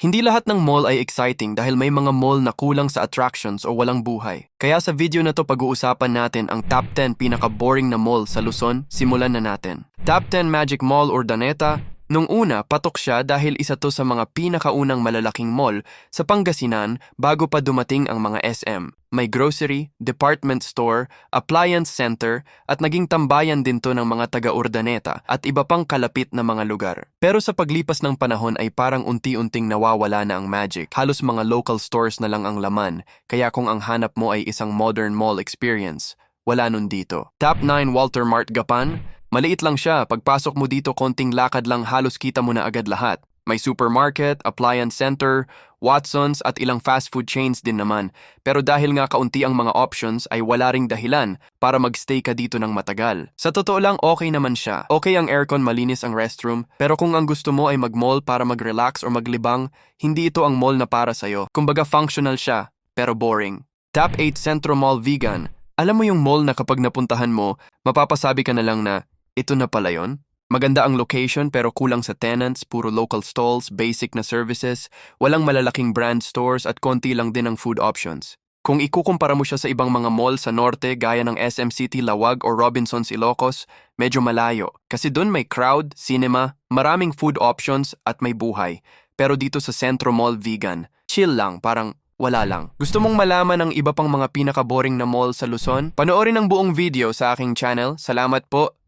Hindi lahat ng mall ay exciting dahil may mga mall na kulang sa attractions o walang buhay. Kaya sa video na to pag-uusapan natin ang top 10 pinaka-boring na mall sa Luzon, simulan na natin. Top 10 Magic Mall Urdaneta, Nung una, patok siya dahil isa to sa mga pinakaunang malalaking mall sa Pangasinan bago pa dumating ang mga SM. May grocery, department store, appliance center, at naging tambayan din to ng mga taga-Urdaneta at iba pang kalapit na mga lugar. Pero sa paglipas ng panahon ay parang unti-unting nawawala na ang magic. Halos mga local stores na lang ang laman, kaya kung ang hanap mo ay isang modern mall experience, wala nun dito. Top 9 Walter Mart Gapan, Maliit lang siya, pagpasok mo dito konting lakad lang halos kita mo na agad lahat. May supermarket, appliance center, Watsons at ilang fast food chains din naman. Pero dahil nga kaunti ang mga options ay wala ring dahilan para magstay ka dito ng matagal. Sa totoo lang okay naman siya. Okay ang aircon, malinis ang restroom, pero kung ang gusto mo ay mag-mall para mag-relax or maglibang, hindi ito ang mall na para sa'yo. Kumbaga functional siya, pero boring. Top 8 Centro Mall Vegan. Alam mo yung mall na kapag napuntahan mo, mapapasabi ka na lang na, ito na pala yon? Maganda ang location pero kulang sa tenants, puro local stalls, basic na services, walang malalaking brand stores at konti lang din ang food options. Kung ikukumpara mo siya sa ibang mga mall sa norte gaya ng SM City Lawag o Robinsons Ilocos, medyo malayo. Kasi doon may crowd, cinema, maraming food options at may buhay. Pero dito sa Centro Mall Vegan, chill lang, parang wala lang. Gusto mong malaman ang iba pang mga pinaka-boring na mall sa Luzon? Panoorin ang buong video sa aking channel. Salamat po.